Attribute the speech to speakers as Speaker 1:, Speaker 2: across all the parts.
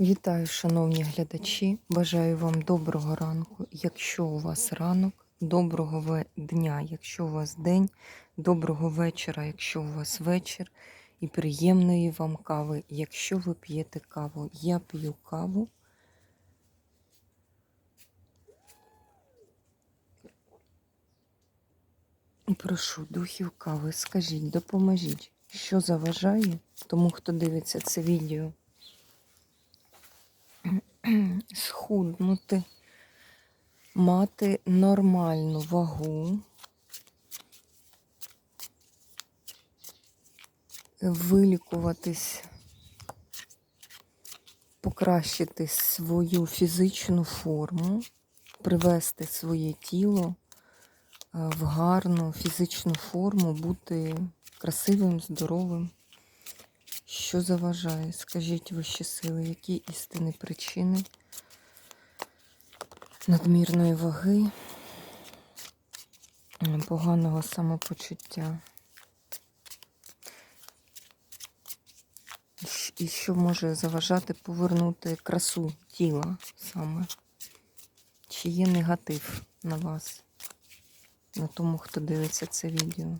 Speaker 1: Вітаю, шановні глядачі. Бажаю вам доброго ранку. Якщо у вас ранок, доброго дня, якщо у вас день, доброго вечора, якщо у вас вечір, і приємної вам кави, якщо ви п'єте каву. Я п'ю каву. Прошу духів кави, скажіть, допоможіть, що заважає тому, хто дивиться це відео схуднути, мати нормальну вагу, вилікуватись, покращити свою фізичну форму, привести своє тіло е, в гарну фізичну форму, бути красивим, здоровим. Що заважає? Скажіть вищі сили, які істинні причини надмірної ваги, поганого самопочуття? І що може заважати повернути красу тіла саме? Чи є негатив на вас, на тому, хто дивиться це відео?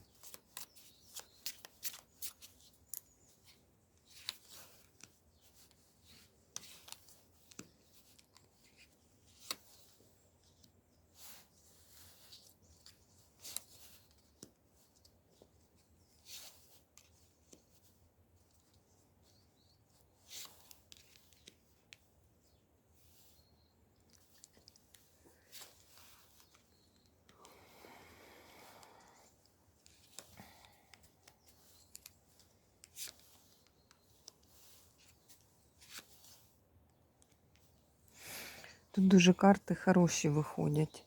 Speaker 1: Тут дуже карти хороші виходять.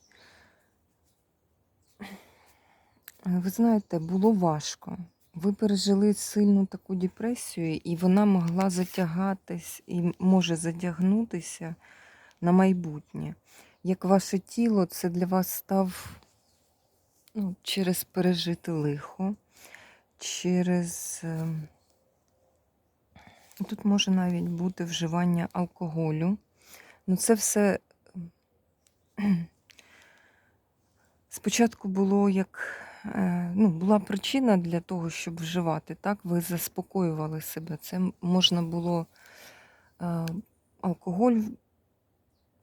Speaker 1: Е, Ви знаєте, було важко. Ви пережили сильну таку депресію, і вона могла затягатись і може затягнутися на майбутнє. Як ваше тіло, це для вас став ну, через пережити лихо, через. ем, Тут може навіть бути вживання алкоголю. Ну, це все спочатку було як е, ну, була причина для того, щоб вживати. Так, ви заспокоювали себе. Це можна було е, алкоголь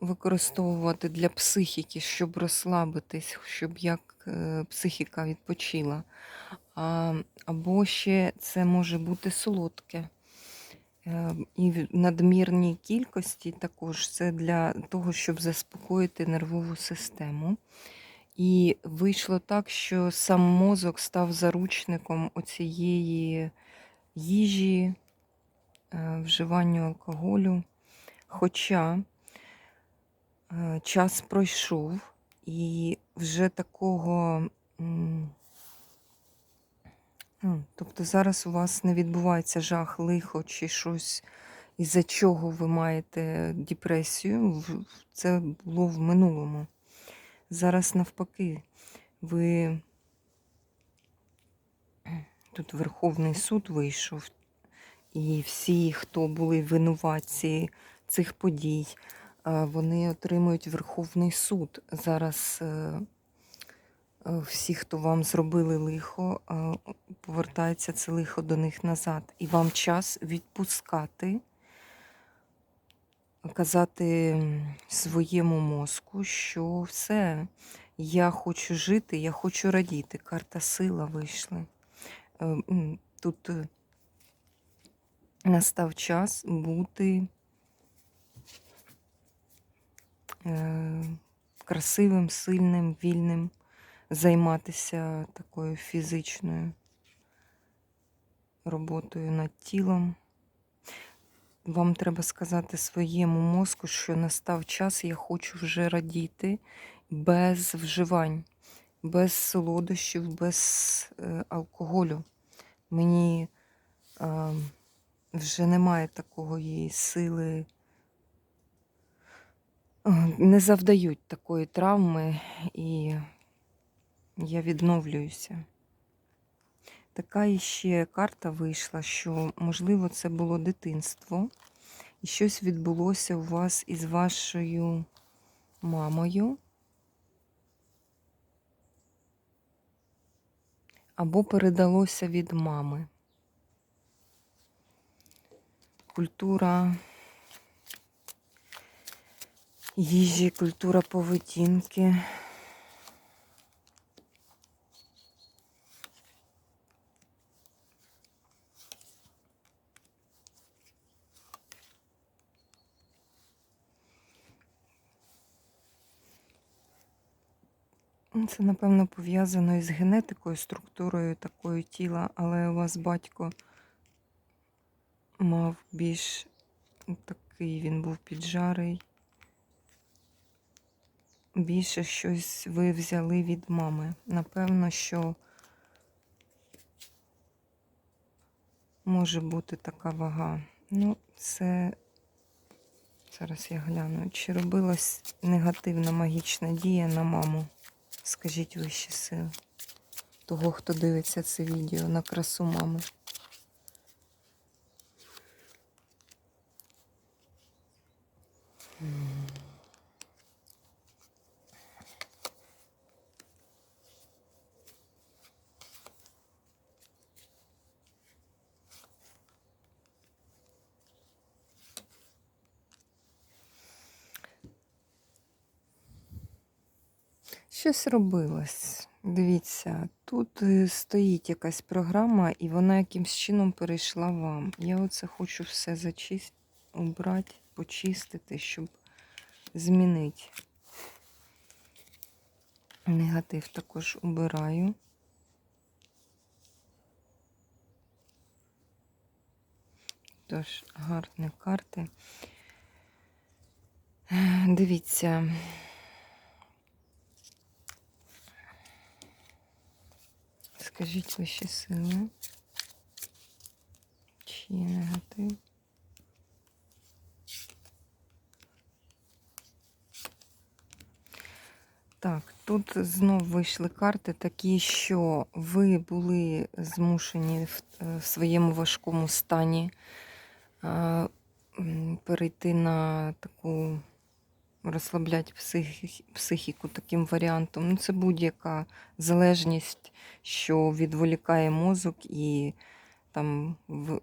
Speaker 1: використовувати для психіки, щоб розслабитись, щоб як е, психіка відпочила. Або ще це може бути солодке. Е, І в надмірній кількості також це для того, щоб заспокоїти нервову систему. І вийшло так, що сам мозок став заручником оцієї їжі, е, вживанню алкоголю. Хоча е, час пройшов, і вже такого. Тобто зараз у вас не відбувається жах, лихо чи щось, із-за чого ви маєте депресію. Це було в минулому. Зараз навпаки, ви тут Верховний суд вийшов, і всі, хто були винуватці цих подій, вони отримують Верховний суд. Зараз е, всі, хто вам зробили лихо, е, повертається це лихо до них назад. І вам час відпускати, казати своєму мозку, що все, я хочу жити, я хочу радіти. Карта сила вийшла. Е, Тут е, настав час бути е, красивим, сильним, вільним, займатися такою фізичною роботою над тілом. Вам треба сказати своєму мозку, що настав час, я хочу вже радіти без вживань, без солодощів, без е, алкоголю. Мені е, вже немає такої сили, е, не завдають такої травми, і я відновлююся. Така іще карта вийшла, що, можливо, це було дитинство, І щось відбулося у вас із вашою мамою. Або передалося від мами. Культура їжі, культура поведінки. Це, напевно, пов'язано із генетикою, структурою такою тіла, але у вас батько мав більш такий, він був піджарий. Більше щось ви взяли від мами. Напевно, що може бути така вага. Ну, це зараз я гляну. Чи робилась негативна магічна дія на маму? Скажіть вище син Того, хто дивиться це відео на красу мами. Щось робилось. Дивіться, тут е, стоїть якась програма, і вона якимсь чином перейшла вам. Я оце хочу все зачистити, убрати, почистити, щоб змінити. Негатив також убираю. Тож, гарні карти. Дивіться. Скажіть вищі сили. Чи негатив? Так, тут знов вийшли карти такі, що ви були змушені в, е, своєму важкому стані е, перейти на таку розслаблять психі- психіку таким варіантом. Ну, це будь-яка залежність, що відволікає мозок, і там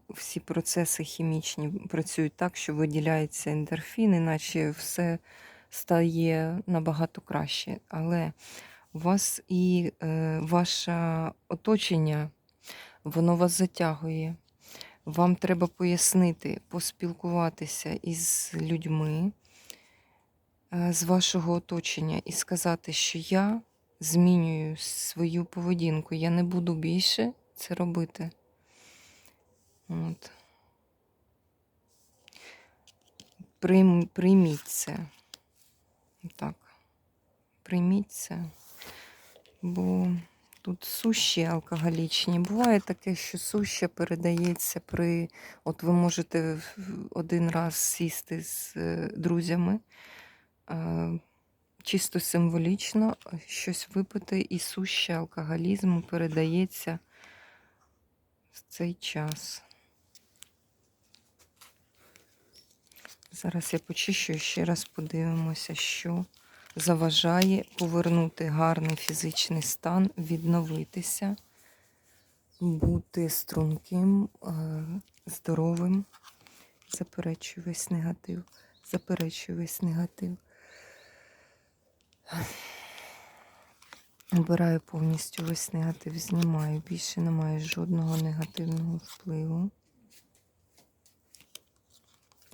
Speaker 1: всі процеси хімічні працюють так, що виділяється ендорфін, іначе все стає набагато краще. Але у вас і е, ваше оточення, воно вас затягує. Вам треба пояснити, поспілкуватися із людьми з вашого оточення і сказати, що я змінюю свою поведінку, я не буду більше це робити. От. Прийм, прийміть це. Так. Прийміть це. Бо тут суші алкоголічні. Буває таке, що суща передається при. От ви можете один раз сісти з е, друзями, е, чисто символічно е, щось випити, і суща алкоголізму передається в цей час. Зараз я почищу і ще раз подивимося, що заважає повернути гарний фізичний стан, відновитися, бути струнким, е, здоровим. Заперечую весь негатив. Заперечую весь негатив. Обираю повністю весь негатив, знімаю. Більше немає жодного негативного впливу.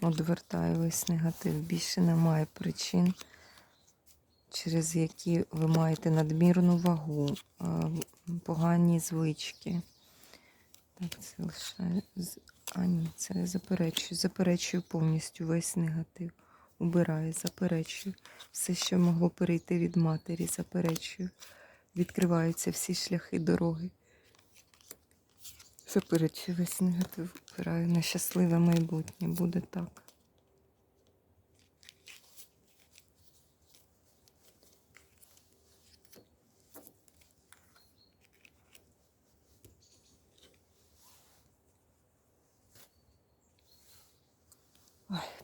Speaker 1: Одвертаю весь негатив. Більше немає причин, через які ви маєте надмірну вагу, погані звички. Так, це лишаю. з- А ні, це я заперечую. Заперечую повністю весь негатив. Убираю, заперечую. Все, що могло перейти від матері, заперечую. Відкриваються всі шляхи дороги. Заперечую весь негатив. Убираю на щасливе майбутнє. Буде так.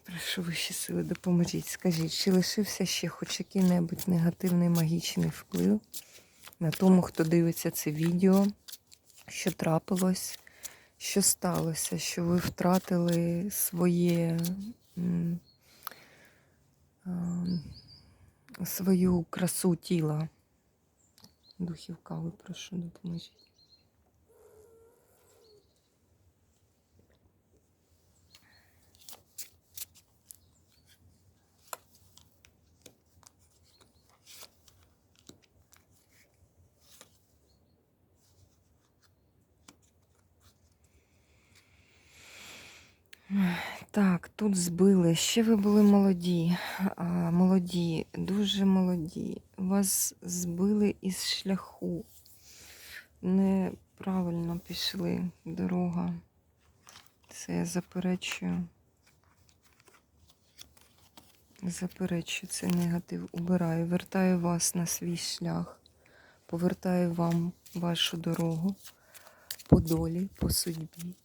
Speaker 1: Прошу вищі сили, допоможіть. Скажіть, чи лишився ще хоч який-небудь негативний магічний вплив на тому, хто дивиться це відео, що трапилось, що сталося, що ви втратили своє. свою красу тіла. Духів кави, прошу, допоможіть. Так, тут збили. Ще ви були молоді, а, молоді, дуже молоді. Вас збили із шляху. Неправильно пішли дорога. Це я заперечую. Заперечую цей негатив. Убираю. Вертаю вас на свій шлях. Повертаю вам вашу дорогу по долі, по судьбі.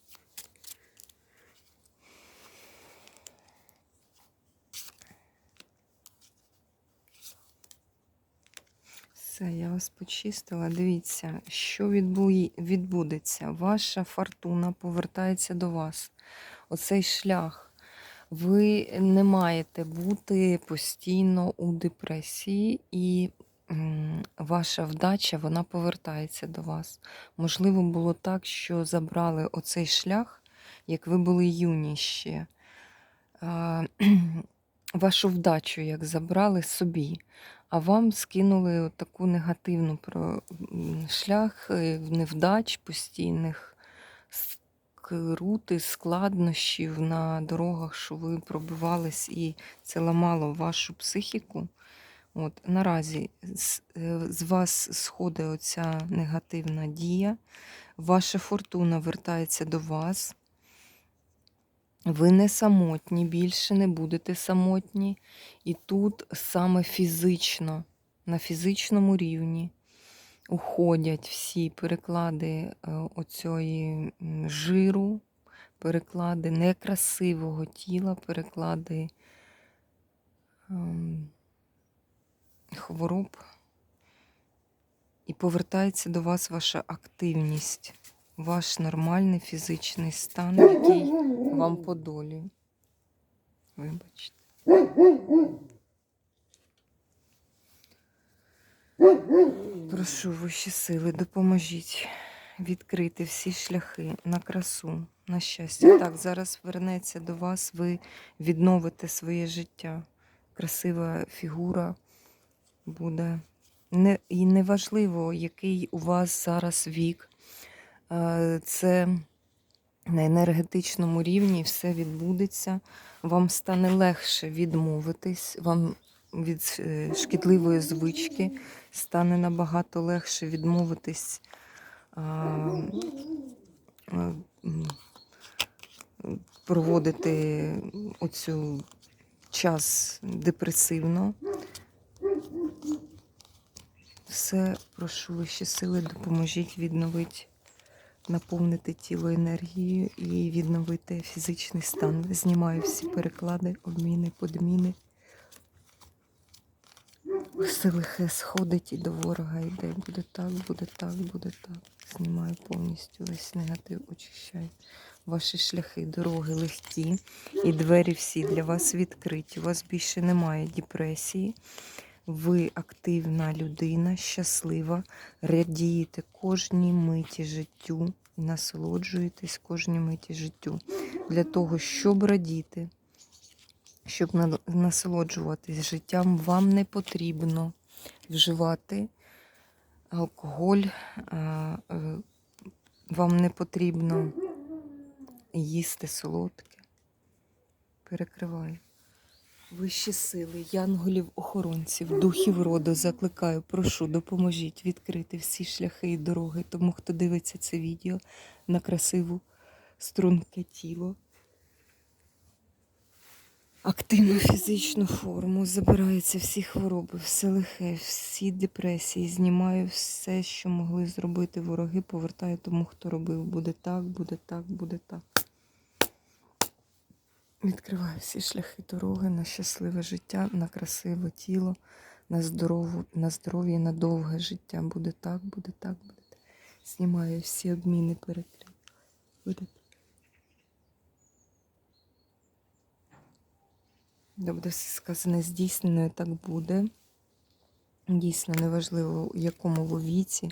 Speaker 1: Все, я вас почистила. Дивіться, що відбудеться. Ваша фортуна повертається до вас. Оцей шлях. Ви не маєте бути постійно у депресії, і ваша вдача вона повертається до вас. Можливо, було так, що забрали оцей шлях, як ви були юні ще. Вашу вдачу як забрали собі а вам скинули таку негативну про шлях е, невдач постійних, скрути, складнощів на дорогах, що ви пробивались, і це ламало вашу психіку. От, Наразі з, е, з вас сходить оця негативна дія, ваша фортуна вертається до вас. Ви не самотні, більше не будете самотні. І тут саме фізично, на фізичному рівні уходять всі переклади е, оцьої жиру, переклади некрасивого тіла, переклади ем, хвороб. І повертається до вас ваша активність, ваш нормальний фізичний стан, який вам по долі. Вибачте. Прошу вищі сили, допоможіть відкрити всі шляхи на красу, на щастя. Так, зараз вернеться до вас, ви відновите своє життя. Красива фігура буде. Не, і неважливо, який у вас зараз вік. Е, Це на енергетичному рівні все відбудеться. Вам стане легше відмовитись, вам від е, шкідливої звички стане набагато легше відмовитись м, проводити оцю час депресивно. Все, прошу вищі сили, допоможіть відновити, наповнити тіло енергією і відновити фізичний стан. Знімаю всі переклади, обміни, подміни. Все лихе сходить і до ворога йде. Буде так, буде так, буде так. Знімаю повністю весь негатив, очищаю. Ваші шляхи, дороги легкі, і двері всі для вас відкриті. У вас більше немає депресії. Ви активна людина, щаслива, радієте кожній миті життю і насолоджуєтесь кожній миті життю. Для того, щоб радіти, щоб насолоджуватись життям, вам не потрібно вживати алкоголь, е, вам не потрібно їсти солодке. Перекриваю. Вищі сили, янголів, охоронців, духів роду закликаю, прошу, допоможіть відкрити всі шляхи і дороги тому, хто дивиться це відео на красиву струнке тіло. Активну фізичну форму, забираються всі хвороби, все лихе, всі депресії, знімаю все, що могли зробити вороги, повертаю тому, хто робив. Буде так, буде так, буде так. Відкриваю всі шляхи дороги на щасливе життя, на красиве тіло, на здорову, на здоров'я, на довге життя. Буде так, буде так, буде так. Знімаю всі обміни перекрив. Буде буде все сказане здійснено, так буде. Дійсно, неважливо, у якому ви віці,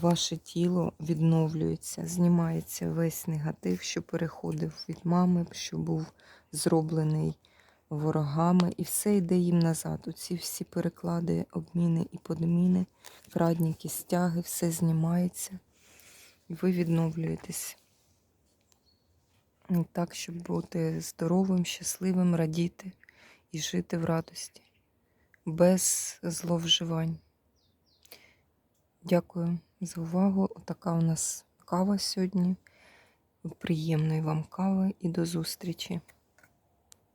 Speaker 1: ваше тіло відновлюється, знімається весь негатив, що переходив від мами, що був зроблений ворогами, і все йде їм назад. Оці всі переклади, обміни і подміни, крадніки, стяги, все знімається, і ви відновлюєтесь. Так, щоб бути здоровим, щасливим, радіти і жити в радості, без зловживань. Дякую за увагу. Отака у нас кава сьогодні. Приємної вам кави і до зустрічі!